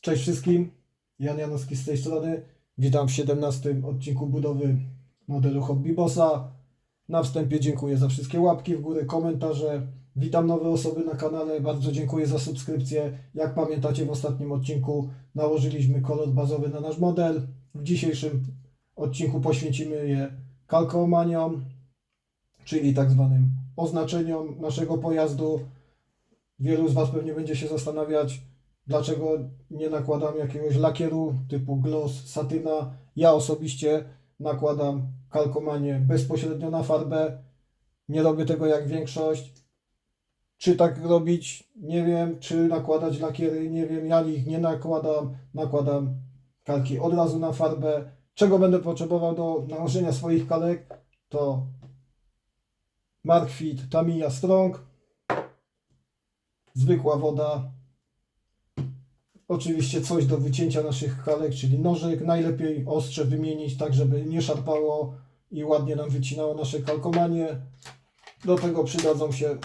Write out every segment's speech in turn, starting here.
Cześć wszystkim, Jan Janowski z tej strony. Witam w 17 odcinku budowy modelu Hobby Bossa. Na wstępie dziękuję za wszystkie łapki w górę, komentarze. Witam nowe osoby na kanale, bardzo dziękuję za subskrypcję. Jak pamiętacie w ostatnim odcinku nałożyliśmy kolor bazowy na nasz model. W dzisiejszym odcinku poświęcimy je kalkomaniom, czyli tak zwanym oznaczeniom naszego pojazdu. Wielu z Was pewnie będzie się zastanawiać, dlaczego nie nakładam jakiegoś lakieru typu gloss, satyna. Ja osobiście nakładam kalkomanie bezpośrednio na farbę. Nie robię tego jak większość. Czy tak robić? Nie wiem. Czy nakładać lakiery? Nie wiem. Ja ich nie nakładam. Nakładam kalki od razu na farbę. Czego będę potrzebował do nałożenia swoich kalek? To Markfit Tamiya Strong, zwykła woda, Oczywiście coś do wycięcia naszych kalek, czyli nożyk. Najlepiej ostrze wymienić tak, żeby nie szarpało i ładnie nam wycinało nasze kalkomanie. Do tego przydadzą się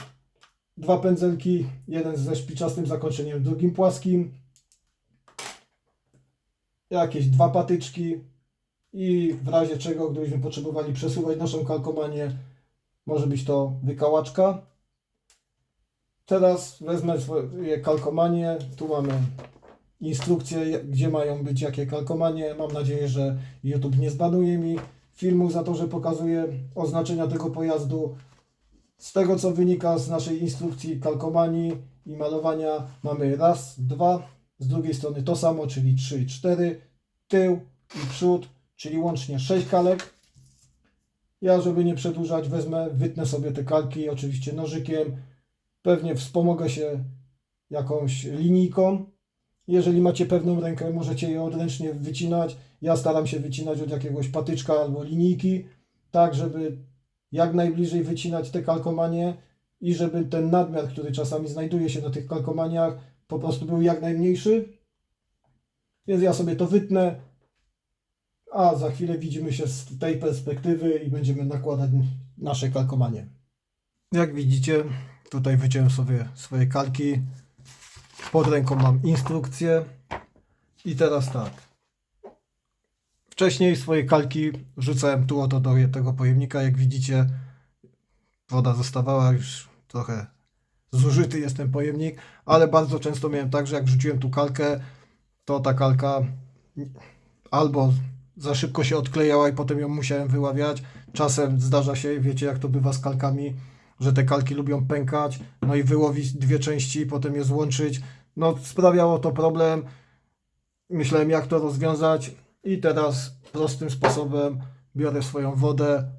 dwa pędzelki, jeden ze szpiczastym zakończeniem, drugim płaskim. Jakieś dwa patyczki i w razie czego, gdybyśmy potrzebowali przesuwać naszą kalkomanię, może być to wykałaczka. Teraz wezmę swoje kalkomanie. Tu mamy instrukcje, gdzie mają być jakie kalkomanie. Mam nadzieję, że YouTube nie zbanuje mi filmu za to, że pokazuję oznaczenia tego pojazdu. Z tego, co wynika z naszej instrukcji kalkomanii i malowania, mamy raz, dwa, z drugiej strony to samo, czyli trzy, cztery, tył i przód, czyli łącznie sześć kalek. Ja, żeby nie przedłużać, wezmę, wytnę sobie te kalki, oczywiście nożykiem. Pewnie wspomogę się jakąś linijką. Jeżeli macie pewną rękę, możecie je odręcznie wycinać. Ja staram się wycinać od jakiegoś patyczka albo linijki, tak żeby jak najbliżej wycinać te kalkomanie i żeby ten nadmiar, który czasami znajduje się na tych kalkomaniach, po prostu był jak najmniejszy. Więc ja sobie to wytnę, a za chwilę widzimy się z tej perspektywy i będziemy nakładać nasze kalkomanie. Jak widzicie, tutaj wyciąłem sobie swoje kalki. Pod ręką mam instrukcję. I teraz tak. Wcześniej swoje kalki rzucałem tu oto do tego pojemnika. Jak widzicie, woda zostawała już trochę zużyty jest ten pojemnik, ale bardzo często miałem tak, że jak rzuciłem tu kalkę, to ta kalka albo za szybko się odklejała i potem ją musiałem wyławiać. Czasem zdarza się, wiecie jak to bywa z kalkami, że te kalki lubią pękać, no i wyłowić dwie części, potem je złączyć. No sprawiało to problem. Myślałem jak to rozwiązać i teraz prostym sposobem biorę swoją wodę.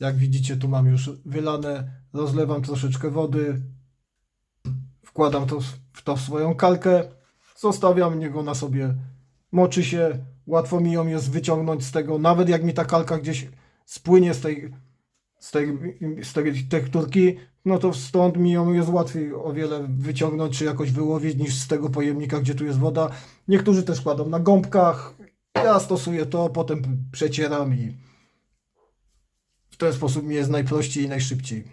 Jak widzicie tu mam już wylane, rozlewam troszeczkę wody, wkładam to w to swoją kalkę, zostawiam niego na sobie, moczy się, łatwo mi ją jest wyciągnąć z tego, nawet jak mi ta kalka gdzieś spłynie z tej, z tej, tekturki, no to stąd mi ją jest łatwiej o wiele wyciągnąć, czy jakoś wyłowić niż z tego pojemnika, gdzie tu jest woda. Niektórzy też kładą na gąbkach, ja stosuję to, potem przecieram i w ten sposób mi jest najprościej i najszybciej.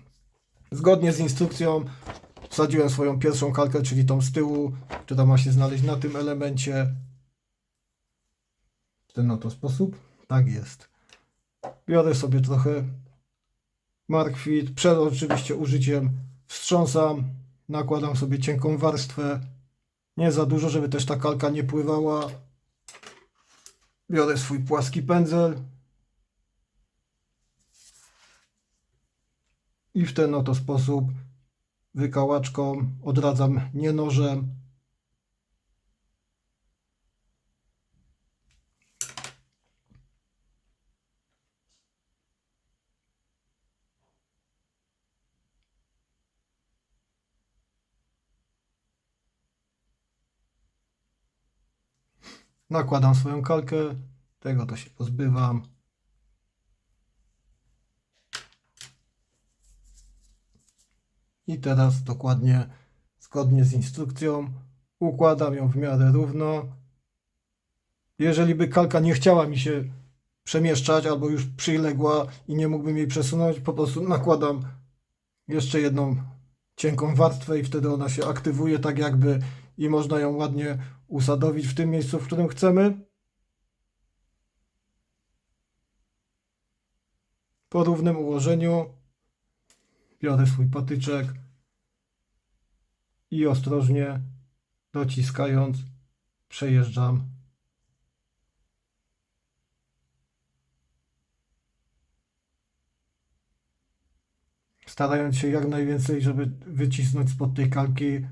Zgodnie z instrukcją wsadziłem swoją pierwszą kalkę, czyli tą z tyłu, która ma się znaleźć na tym elemencie. W ten oto sposób. Tak jest. Biorę sobie trochę Markwit. Przed oczywiście użyciem wstrząsam. Nakładam sobie cienką warstwę. Nie za dużo, żeby też ta kalka nie pływała. Biorę swój płaski pędzel. I w ten oto sposób wykałaczką odradzam nie nożem. Nakładam swoją kalkę, tego to się pozbywam. I teraz dokładnie zgodnie z instrukcją układam ją w miarę równo. Jeżeli by kalka nie chciała mi się przemieszczać albo już przyległa i nie mógłbym jej przesunąć, po prostu nakładam jeszcze jedną cienką warstwę i wtedy ona się aktywuje tak jakby i można ją ładnie usadowić w tym miejscu, w którym chcemy. Po równym ułożeniu biorę swój patyczek i ostrożnie dociskając przejeżdżam starając się jak najwięcej, żeby wycisnąć spod tej kalki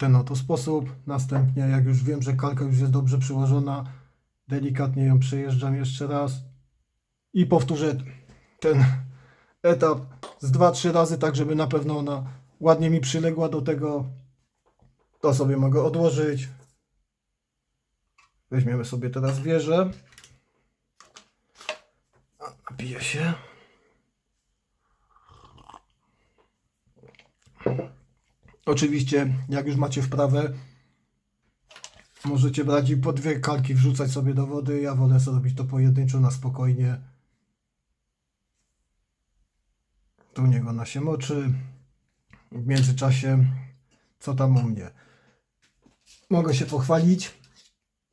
ten oto sposób. Następnie, jak już wiem, że kalka już jest dobrze przyłożona, delikatnie ją przejeżdżam jeszcze raz i powtórzę ten etap z 2-3 razy, tak żeby na pewno ona ładnie mi przyległa do tego. To sobie mogę odłożyć. Weźmiemy sobie teraz wieżę. Napiję się. Oczywiście, jak już macie wprawę, możecie brać i po dwie kalki wrzucać sobie do wody. Ja wolę sobie robić to pojedynczo na spokojnie. Tu niech ona się moczy. W międzyczasie, co tam u mnie? Mogę się pochwalić.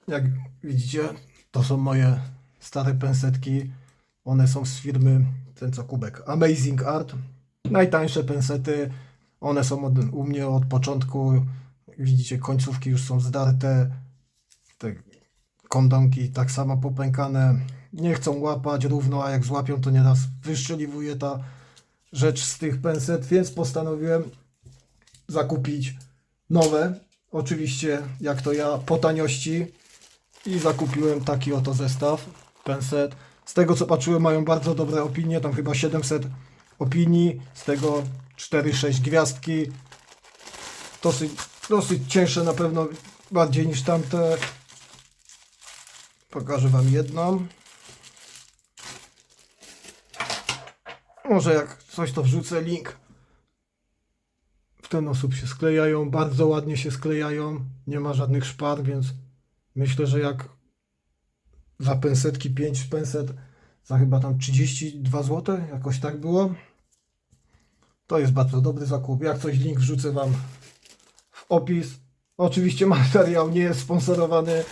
Jak widzicie, to są moje stare pensetki. One są z firmy, ten co kubek, Amazing Art. Najtańsze pensety. One są od, u mnie od początku. Widzicie, końcówki już są zdarte. Te kondonki tak samo popękane. Nie chcą łapać równo, a jak złapią, to nieraz wyszczeliwuje ta rzecz z tych penset, więc postanowiłem zakupić nowe. Oczywiście, jak to ja, po taniości. I zakupiłem taki oto zestaw penset. Z tego co patrzyłem, mają bardzo dobre opinie, tam chyba 700 opinii, z tego 4-6 gwiazdki. Dosyć, dosyć cięższe na pewno, bardziej niż tamte. Pokażę Wam jedną. Może jak coś to wrzucę link. W ten sposób się sklejają, bardzo ładnie się sklejają. Nie ma żadnych szpar, więc myślę, że jak za pensetki 5 penset za chyba tam 32 zł, jakoś tak było. To jest bardzo dobry zakup. Jak coś link wrzucę Wam w opis. Oczywiście materiał nie jest sponsorowany.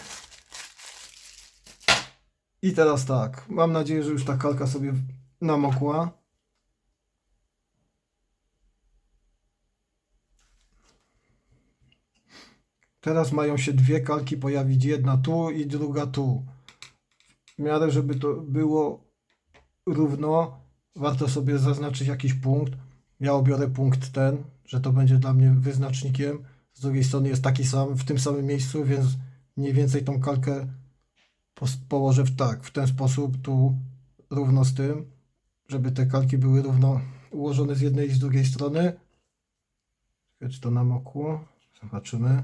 I teraz tak, mam nadzieję, że już ta kalka sobie namokła. Teraz mają się dwie kalki pojawić, jedna tu i druga tu. W miarę, żeby to było równo, warto sobie zaznaczyć jakiś punkt. Ja obiorę punkt ten, że to będzie dla mnie wyznacznikiem. Z drugiej strony jest taki sam, w tym samym miejscu, więc mniej więcej tą kalkę położę w tak, w ten sposób, tu równo z tym, żeby te kalki były równo ułożone z jednej i z drugiej strony. Czy to namokło? Zobaczymy.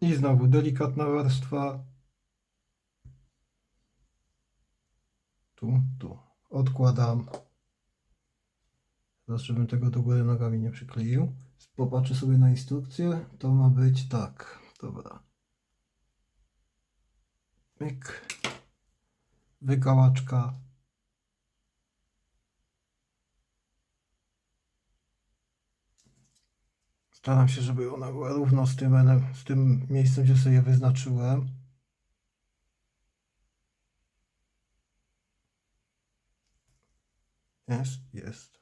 I znowu delikatna warstwa. Tu, tu. Odkładam. Teraz, żebym tego do góry nogami nie przykleił. Popatrzę sobie na instrukcję. To ma być tak. Dobra. Myk. Wykałaczka. Staram się, żeby ona była równo z tym, z tym miejscem, gdzie sobie je wyznaczyłem. Jest, jest.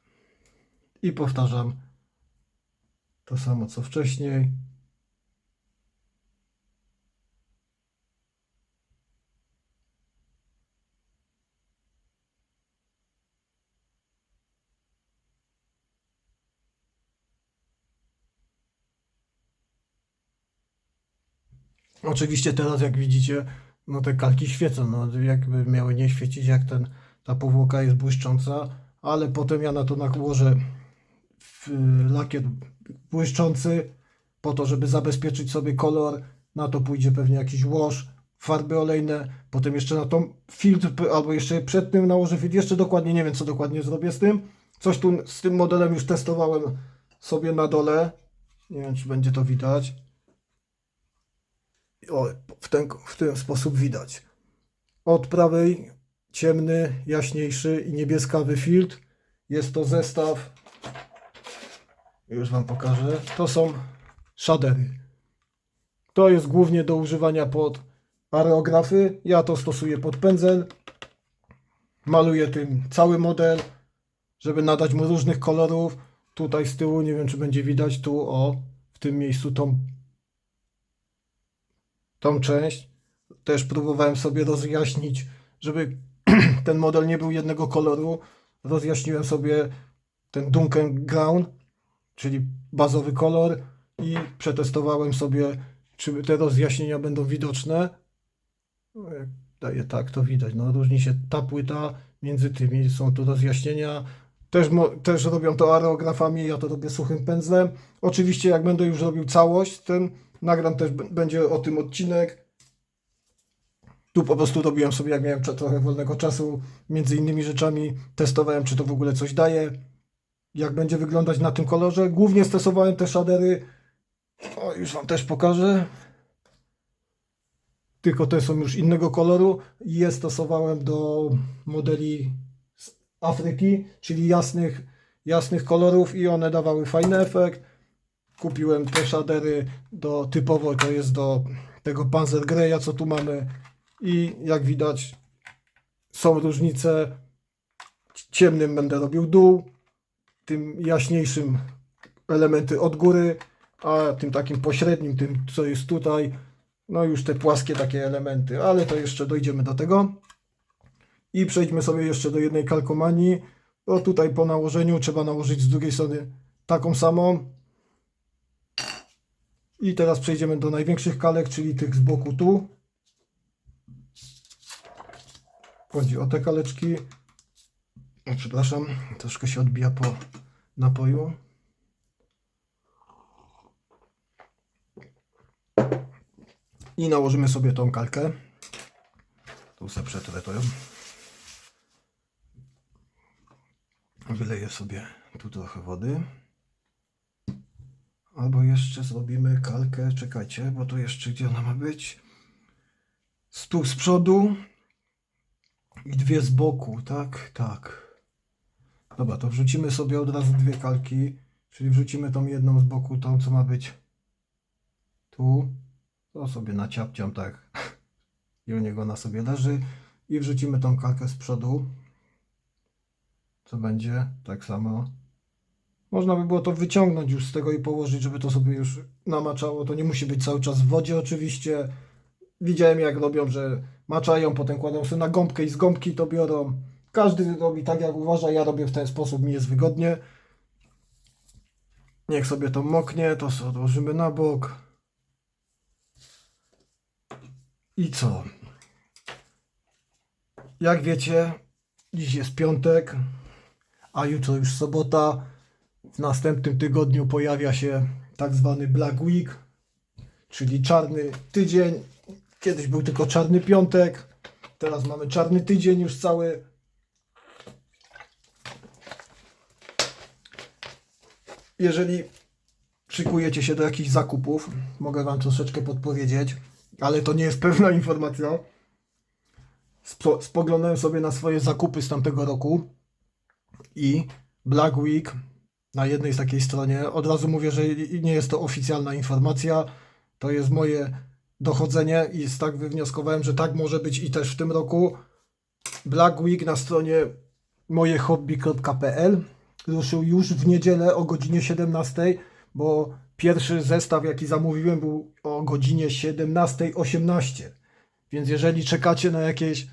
I powtarzam to samo co wcześniej. Oczywiście teraz jak widzicie, no te kalki świecą, no jakby miały nie świecić jak ten, ta powłoka jest błyszcząca, ale potem ja na to nałożę w, lakier błyszczący po to, żeby zabezpieczyć sobie kolor, na to pójdzie pewnie jakiś łoż, farby olejne, potem jeszcze na tą filtr, albo jeszcze przed tym nałożę filtr, jeszcze dokładnie nie wiem, co dokładnie zrobię z tym. Coś tu z tym modelem już testowałem sobie na dole. Nie wiem, czy będzie to widać. O, w ten, w ten sposób widać. Od prawej ciemny, jaśniejszy i niebieskawy filtr. Jest to zestaw. Już Wam pokażę. To są shadery. To jest głównie do używania pod areografy. Ja to stosuję pod pędzel. Maluję tym cały model, żeby nadać mu różnych kolorów. Tutaj z tyłu, nie wiem czy będzie widać, tu o, w tym miejscu tą, tą część. Też próbowałem sobie rozjaśnić, żeby ten model nie był jednego koloru. Rozjaśniłem sobie ten Duncan Ground, czyli bazowy kolor i przetestowałem sobie, czy te rozjaśnienia będą widoczne. Jak daję tak, to widać. No, różni się ta płyta między tymi. Są tu rozjaśnienia. Też, też robią to aerografami, ja to robię suchym pędzlem. Oczywiście, jak będę już robił całość, ten nagram też będzie o tym odcinek. Tu po prostu robiłem sobie, jak miałem trochę wolnego czasu, między innymi rzeczami, testowałem, czy to w ogóle coś daje, jak będzie wyglądać na tym kolorze. Głównie stosowałem te shadery, o, już Wam też pokażę, tylko te są już innego koloru je stosowałem do modeli z Afryki, czyli jasnych, jasnych kolorów i one dawały fajny efekt. Kupiłem te shadery do typowo, to jest do tego Panzer Greya, co tu mamy i jak widać są różnice. Ciemnym będę robił dół, tym jaśniejszym elementy od góry, a tym takim pośrednim, tym co jest tutaj, no już te płaskie takie elementy, ale to jeszcze dojdziemy do tego. I przejdźmy sobie jeszcze do jednej kalkomanii, bo tutaj po nałożeniu trzeba nałożyć z drugiej strony taką samą. I teraz przejdziemy do największych kalek, czyli tych z boku tu. Chodzi o te kaleczki. Przepraszam, troszkę się odbija po napoju. I nałożymy sobie tą kalkę. Tu sobie przetrę to ją. Wyleję sobie tu trochę wody. Albo jeszcze zrobimy kalkę, czekajcie, bo tu jeszcze gdzie ona ma być? Tu z przodu i dwie z boku, tak? Tak. Dobra, to wrzucimy sobie od razu dwie kalki, czyli wrzucimy tą jedną z boku, tą co ma być tu. To sobie naciapciam tak. I u niego ona sobie leży. I wrzucimy tą kalkę z przodu. Co będzie tak samo. Można by było to wyciągnąć już z tego i położyć, żeby to sobie już namaczało. To nie musi być cały czas w wodzie oczywiście. Widziałem jak robią, że maczają, potem kładą sobie na gąbkę i z gąbki to biorą. Każdy robi tak jak uważa, ja robię w ten sposób, mi jest wygodnie. Niech sobie to moknie, to sobie odłożymy na bok. I co? Jak wiecie, dziś jest piątek, a jutro już sobota. W następnym tygodniu pojawia się tak zwany Black Week, czyli czarny tydzień. Kiedyś był tylko czarny piątek, teraz mamy czarny tydzień już cały. Jeżeli szykujecie się do jakichś zakupów, mogę Wam troszeczkę podpowiedzieć, ale to nie jest pewna informacja. Spo, spoglądałem sobie na swoje zakupy z tamtego roku i Black Week na jednej z takiej stronie. Od razu mówię, że nie jest to oficjalna informacja. To jest moje dochodzenie i tak wywnioskowałem, że tak może być i też w tym roku. Black Week na stronie mojehobby.pl ruszył już w niedzielę o godzinie 17, bo pierwszy zestaw jaki zamówiłem był o godzinie 17.18. Więc jeżeli czekacie na jakieś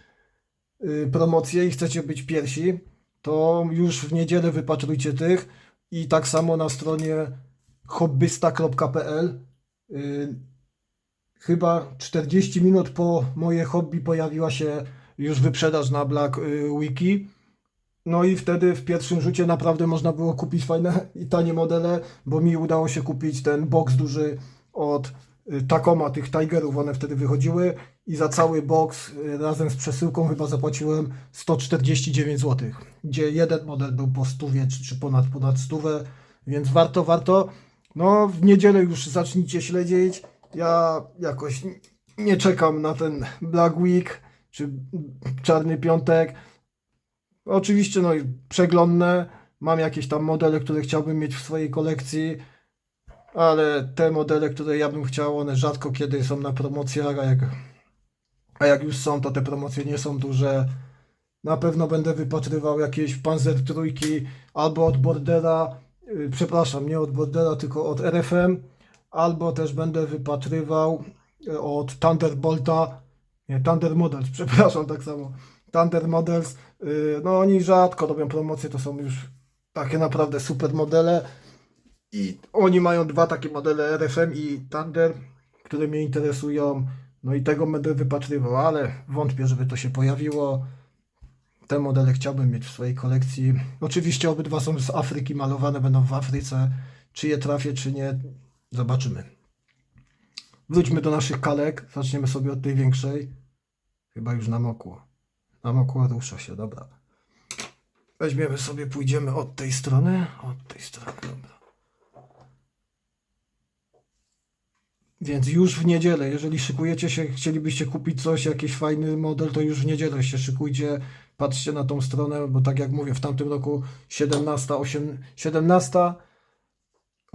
y, promocje i chcecie być pierwsi, to już w niedzielę wypatrujcie tych i tak samo na stronie hobbysta.pl y, chyba 40 minut po moje hobby pojawiła się już wyprzedaż na Black y, Wiki. No i wtedy w pierwszym rzucie naprawdę można było kupić fajne i tanie modele, bo mi udało się kupić ten box duży od Takoma, tych Tigerów, one wtedy wychodziły i za cały box y, razem z przesyłką chyba zapłaciłem 149 zł, gdzie jeden model był po 100 czy, czy ponad ponad 100, więc warto, warto. No w niedzielę już zacznijcie śledzić. Ja jakoś nie czekam na ten Black Week czy Czarny Piątek. Oczywiście no przeglądne. Mam jakieś tam modele, które chciałbym mieć w swojej kolekcji, ale te modele, które ja bym chciał, one rzadko kiedy są na promocjach, a jak, a jak już są, to te promocje nie są duże. Na pewno będę wypatrywał jakieś Panzer trójki albo od Bordera, yy, przepraszam, nie od Bordera, tylko od RFM, albo też będę wypatrywał yy, od Thunderbolta, nie, Thunder Models, przepraszam, tak samo. Thunder Models, yy, no oni rzadko robią promocje, to są już takie naprawdę super modele. I oni mają dwa takie modele RFM i Thunder, które mnie interesują. No i tego będę wypatrywał, ale wątpię, żeby to się pojawiło. Te modele chciałbym mieć w swojej kolekcji. Oczywiście obydwa są z Afryki malowane, będą w Afryce. Czy je trafię, czy nie, zobaczymy. Wróćmy do naszych kalek. Zaczniemy sobie od tej większej. Chyba już namokło. Namokło, rusza się, dobra. Weźmiemy sobie, pójdziemy od tej strony. Od tej strony, dobra. Więc już w niedzielę, jeżeli szykujecie się, chcielibyście kupić coś, jakiś fajny model, to już w niedzielę się szykujcie, patrzcie na tą stronę, bo tak jak mówię, w tamtym roku 17, 8, 17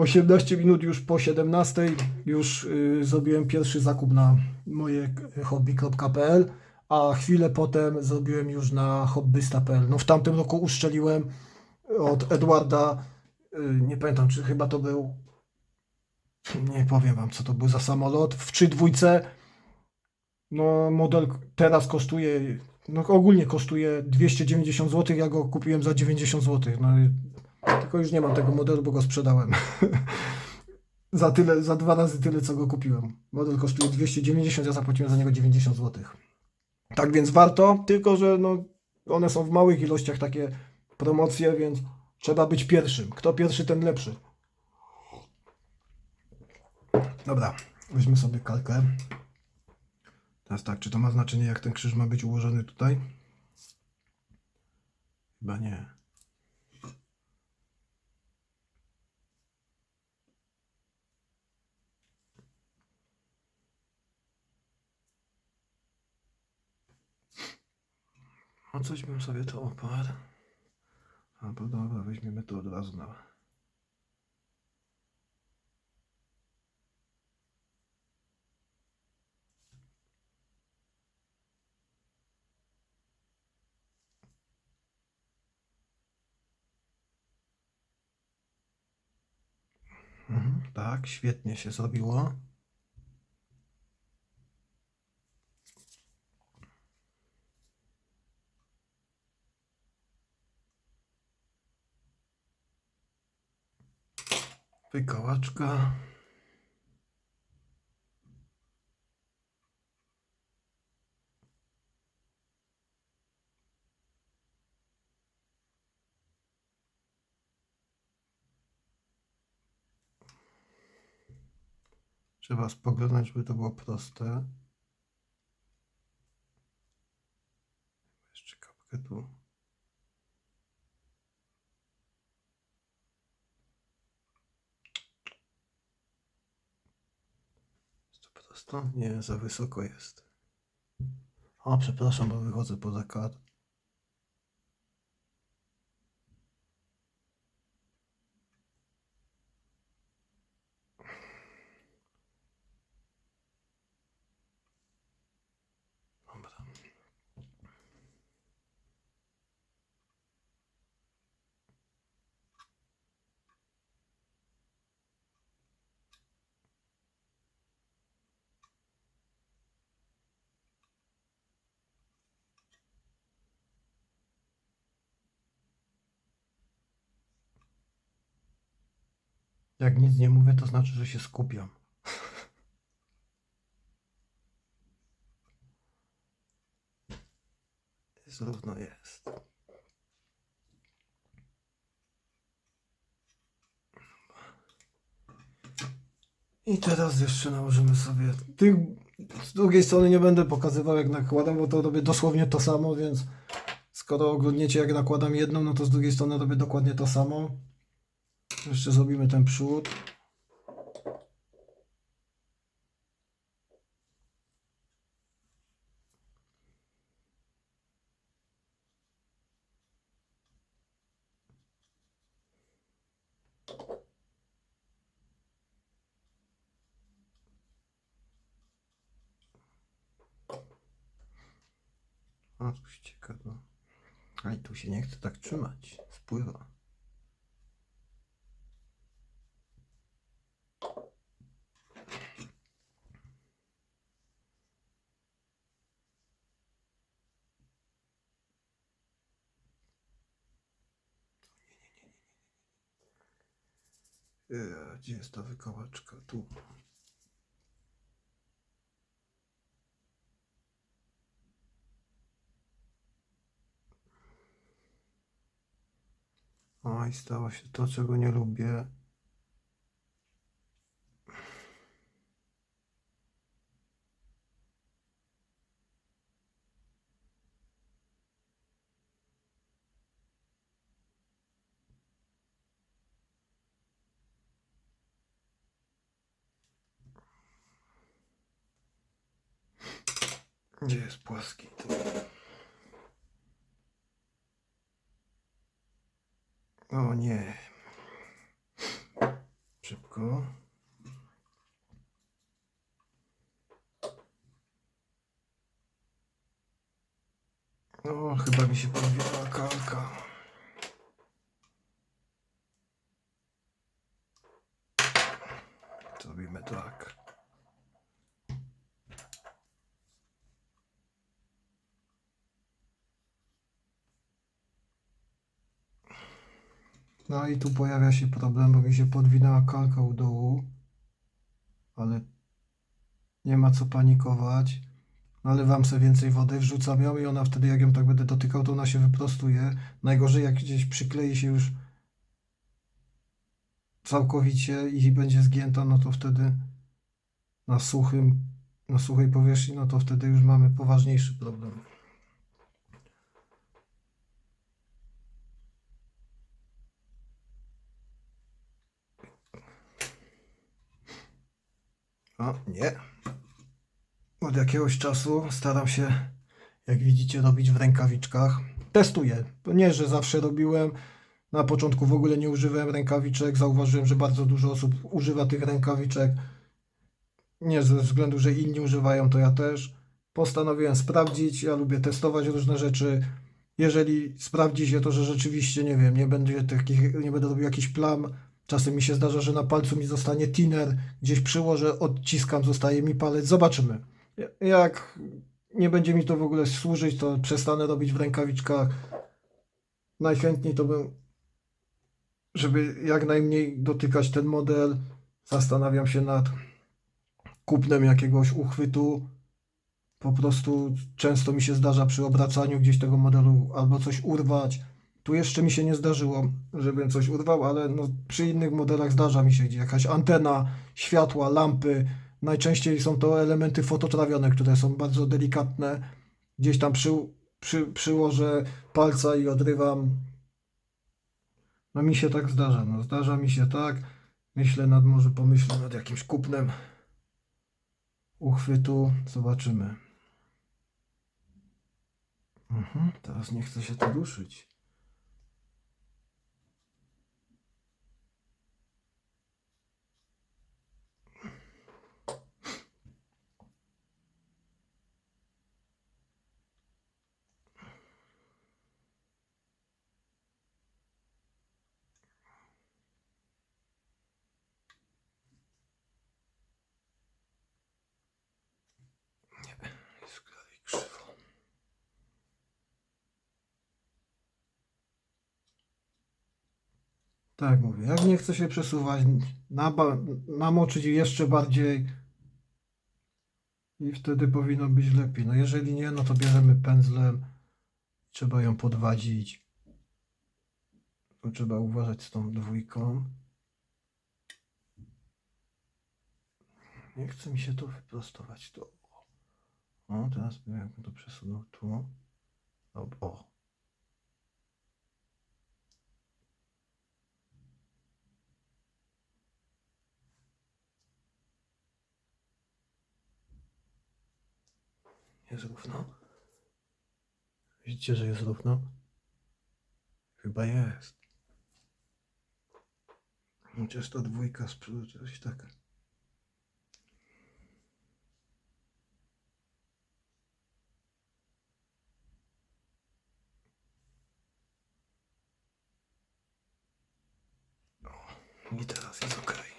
18 minut już po 17 już y, zrobiłem pierwszy zakup na moje hobby.pl, a chwilę potem zrobiłem już na hobbysta.pl. No w tamtym roku uszczeliłem od Edwarda, y, nie pamiętam czy chyba to był, nie powiem wam co to był za samolot, w 3 dwójce. No model teraz kosztuje, no ogólnie kosztuje 290 zł, ja go kupiłem za 90 zł. No tylko już nie mam tego modelu, bo go sprzedałem. za tyle, za dwa razy tyle, co go kupiłem. Model kosztuje 290, ja zapłaciłem za niego 90 zł. Tak więc warto, tylko że no, one są w małych ilościach takie promocje, więc trzeba być pierwszym. Kto pierwszy, ten lepszy. Dobra, weźmy sobie kalkę. Teraz tak, czy to ma znaczenie, jak ten krzyż ma być ułożony tutaj? Chyba nie. A coś bym sobie to oparł. Albo dobra, weźmiemy to od razu na. Mhm, tak, świetnie się zrobiło. Wykałaczka. Trzeba spoglądać, żeby to było proste. Jeszcze kapkę tu. Jest to prosto? Nie, za wysoko jest. O, przepraszam, bo wychodzę poza kadr. Jak nic nie mówię, to znaczy, że się skupiam. Jest równo jest. I teraz jeszcze nałożymy sobie tych z drugiej strony nie będę pokazywał jak nakładam, bo to robię dosłownie to samo, więc skoro oglądniecie jak nakładam jedną, no to z drugiej strony robię dokładnie to samo. Jeszcze zrobimy ten przód. A tu ścieka, no. A tu się nie chce tak trzymać. Spływa. Gdzie jest ta wykałaczka? Tu. O, i stało się to, czego nie lubię. Gdzie jest płaski? O nie. Szybko. O, chyba mi się podbiła kalka. Zrobimy tak. No i tu pojawia się problem, bo mi się podwinęła kalka u dołu. Ale nie ma co panikować. Nalewam sobie więcej wody, wrzucam ją i ona wtedy jak ją tak będę dotykał, to ona się wyprostuje. Najgorzej jak gdzieś przyklei się już całkowicie i będzie zgięta, no to wtedy na suchym, na suchej powierzchni, no to wtedy już mamy poważniejszy problem. O, nie. Od jakiegoś czasu staram się, jak widzicie, robić w rękawiczkach. Testuję. Nie, że zawsze robiłem. Na początku w ogóle nie używałem rękawiczek. Zauważyłem, że bardzo dużo osób używa tych rękawiczek. Nie ze względu, że inni używają, to ja też. Postanowiłem sprawdzić. Ja lubię testować różne rzeczy. Jeżeli sprawdzi się to, że rzeczywiście, nie wiem, nie będzie takich, nie będę robił jakichś plam, Czasem mi się zdarza, że na palcu mi zostanie thinner, gdzieś przyłożę, odciskam, zostaje mi palec. Zobaczymy. Jak nie będzie mi to w ogóle służyć, to przestanę robić w rękawiczkach. Najchętniej to bym, żeby jak najmniej dotykać ten model. Zastanawiam się nad kupnem jakiegoś uchwytu. Po prostu często mi się zdarza przy obracaniu gdzieś tego modelu albo coś urwać. Tu jeszcze mi się nie zdarzyło, żebym coś urwał, ale no, przy innych modelach zdarza mi się gdzie jakaś antena, światła, lampy. Najczęściej są to elementy fototrawione, które są bardzo delikatne. Gdzieś tam przy, przy, przyłożę palca i odrywam. No mi się tak zdarza, no zdarza mi się tak. Myślę nad, może pomyślę nad jakimś kupnem uchwytu. Zobaczymy. Mhm, teraz nie chce się to ruszyć. Tak mówię, jak nie chce się przesuwać, namoczyć jeszcze bardziej i wtedy powinno być lepiej. No jeżeli nie, no to bierzemy pędzlem, trzeba ją podwadzić. Trzeba uważać z tą dwójką. Nie chce mi się to wyprostować. To O, teraz bym jakby to przesunął tu. O, o. Jest równo. Widzicie, że jest równo? Chyba jest. Chociaż ta dwójka z przodu coś tak. O, I teraz jest ok.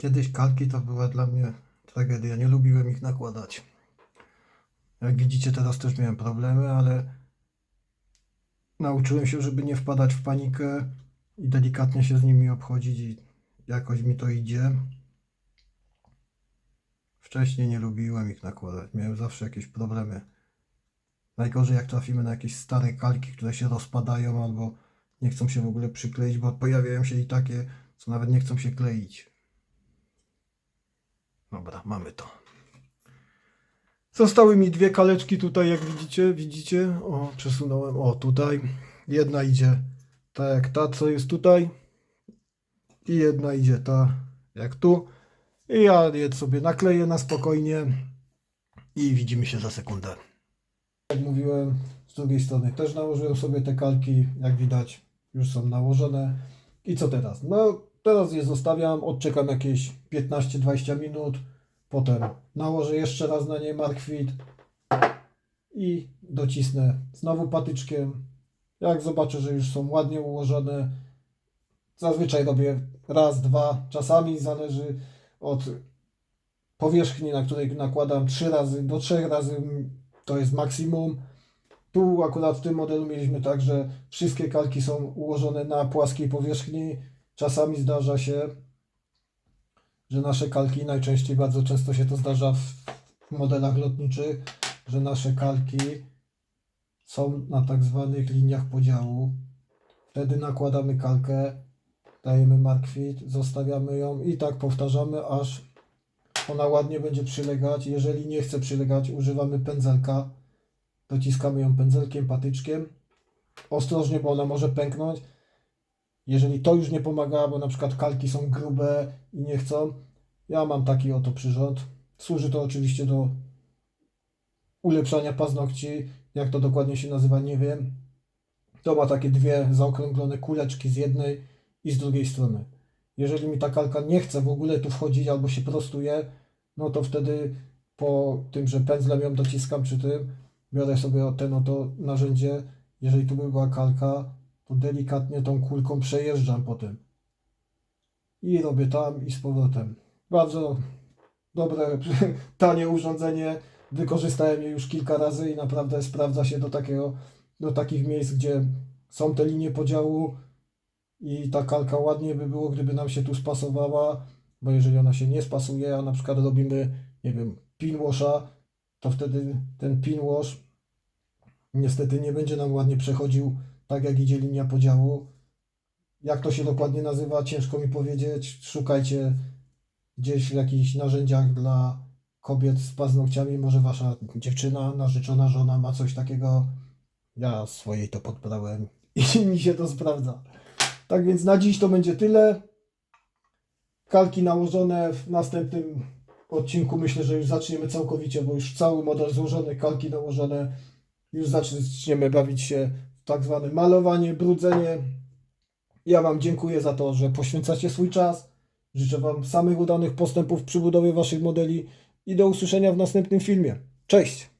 Kiedyś kalki to była dla mnie tragedia. Nie lubiłem ich nakładać. Jak widzicie, teraz też miałem problemy, ale nauczyłem się, żeby nie wpadać w panikę i delikatnie się z nimi obchodzić i jakoś mi to idzie. Wcześniej nie lubiłem ich nakładać. Miałem zawsze jakieś problemy. Najgorzej jak trafimy na jakieś stare kalki, które się rozpadają albo nie chcą się w ogóle przykleić, bo pojawiają się i takie, co nawet nie chcą się kleić. Dobra, mamy to. Zostały mi dwie kaleczki tutaj, jak widzicie. Widzicie? O, przesunąłem. O, tutaj. Jedna idzie ta jak ta, co jest tutaj. I jedna idzie ta jak tu. I ja je sobie nakleję na spokojnie. I widzimy się za sekundę. Jak mówiłem, z drugiej strony też nałożyłem sobie te kalki. Jak widać, już są nałożone. I co teraz? No, teraz je zostawiam, odczekam jakieś 15-20 minut. Potem nałożę jeszcze raz na nie markwit i docisnę znowu patyczkiem. Jak zobaczę, że już są ładnie ułożone, zazwyczaj robię raz, dwa, czasami zależy od powierzchni, na której nakładam trzy razy do trzech razy to jest maksimum. Tu akurat w tym modelu mieliśmy tak, że wszystkie kalki są ułożone na płaskiej powierzchni. Czasami zdarza się, że nasze kalki, najczęściej bardzo często się to zdarza w modelach lotniczych, że nasze kalki są na tak zwanych liniach podziału. Wtedy nakładamy kalkę, dajemy markwit, zostawiamy ją i tak powtarzamy, aż ona ładnie będzie przylegać. Jeżeli nie chce przylegać, używamy pędzelka. Dociskamy ją pędzelkiem, patyczkiem. Ostrożnie, bo ona może pęknąć. Jeżeli to już nie pomaga, bo na przykład kalki są grube i nie chcą, ja mam taki oto przyrząd. Służy to oczywiście do ulepszania paznokci. Jak to dokładnie się nazywa, nie wiem. To ma takie dwie zaokrąglone kuleczki z jednej i z drugiej strony. Jeżeli mi ta kalka nie chce w ogóle tu wchodzić albo się prostuje, no to wtedy po tym, że pędzlem ją dociskam przy tym, biorę sobie ten oto narzędzie. Jeżeli tu by była kalka, to delikatnie tą kulką przejeżdżam po tym. I robię tam i z powrotem. Bardzo dobre, tanie urządzenie. Wykorzystałem je już kilka razy i naprawdę sprawdza się do takiego, do takich miejsc, gdzie są te linie podziału i ta kalka ładnie by było, gdyby nam się tu spasowała, bo jeżeli ona się nie spasuje, a na przykład robimy, nie wiem, pinwasha, to wtedy ten pinwash niestety nie będzie nam ładnie przechodził tak jak idzie linia podziału. Jak to się dokładnie nazywa, ciężko mi powiedzieć. Szukajcie gdzieś w jakichś narzędziach dla kobiet z paznokciami. Może wasza dziewczyna, narzeczona żona ma coś takiego. Ja swojej to podbrałem i mi się to sprawdza. Tak więc na dziś to będzie tyle. Kalki nałożone w następnym odcinku myślę, że już zaczniemy całkowicie, bo już cały model złożony, kalki nałożone. Już zaczniemy bawić się tak zwane malowanie, brudzenie. Ja Wam dziękuję za to, że poświęcacie swój czas. Życzę Wam samych udanych postępów przy budowie Waszych modeli i do usłyszenia w następnym filmie. Cześć!